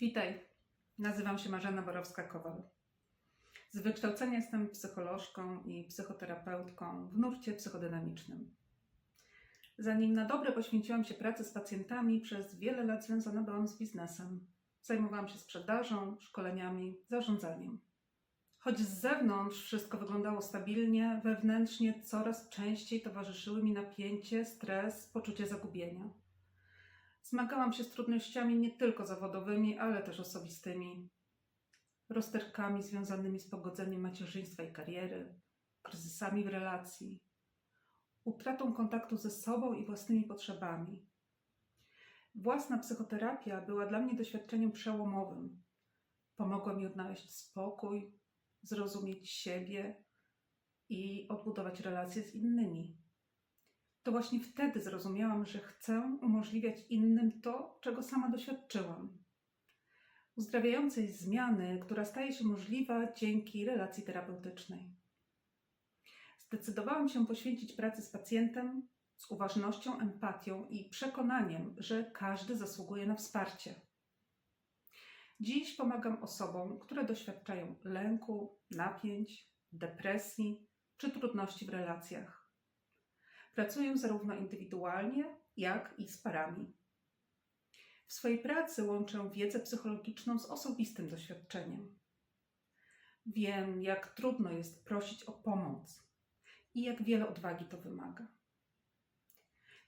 Witaj, nazywam się Marzena Borowska-Kowal. Z wykształcenia jestem psycholożką i psychoterapeutką w nurcie psychodynamicznym. Zanim na dobre poświęciłam się pracy z pacjentami, przez wiele lat związana byłam z biznesem. Zajmowałam się sprzedażą, szkoleniami, zarządzaniem. Choć z zewnątrz wszystko wyglądało stabilnie, wewnętrznie coraz częściej towarzyszyły mi napięcie, stres, poczucie zagubienia. Zmagałam się z trudnościami nie tylko zawodowymi, ale też osobistymi. Rozterkami związanymi z pogodzeniem macierzyństwa i kariery, kryzysami w relacji, utratą kontaktu ze sobą i własnymi potrzebami. Własna psychoterapia była dla mnie doświadczeniem przełomowym. Pomogła mi odnaleźć spokój, zrozumieć siebie i odbudować relacje z innymi. To właśnie wtedy zrozumiałam, że chcę umożliwiać innym to, czego sama doświadczyłam. Uzdrawiającej zmiany, która staje się możliwa dzięki relacji terapeutycznej. Zdecydowałam się poświęcić pracy z pacjentem z uważnością, empatią i przekonaniem, że każdy zasługuje na wsparcie. Dziś pomagam osobom, które doświadczają lęku, napięć, depresji czy trudności w relacjach. Pracuję zarówno indywidualnie, jak i z parami. W swojej pracy łączę wiedzę psychologiczną z osobistym doświadczeniem. Wiem, jak trudno jest prosić o pomoc i jak wiele odwagi to wymaga.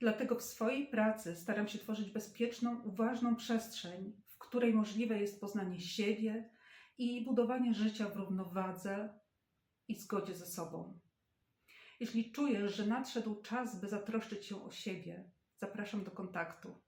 Dlatego w swojej pracy staram się tworzyć bezpieczną, uważną przestrzeń, w której możliwe jest poznanie siebie i budowanie życia w równowadze i zgodzie ze sobą. Jeśli czujesz, że nadszedł czas, by zatroszczyć się o siebie, zapraszam do kontaktu.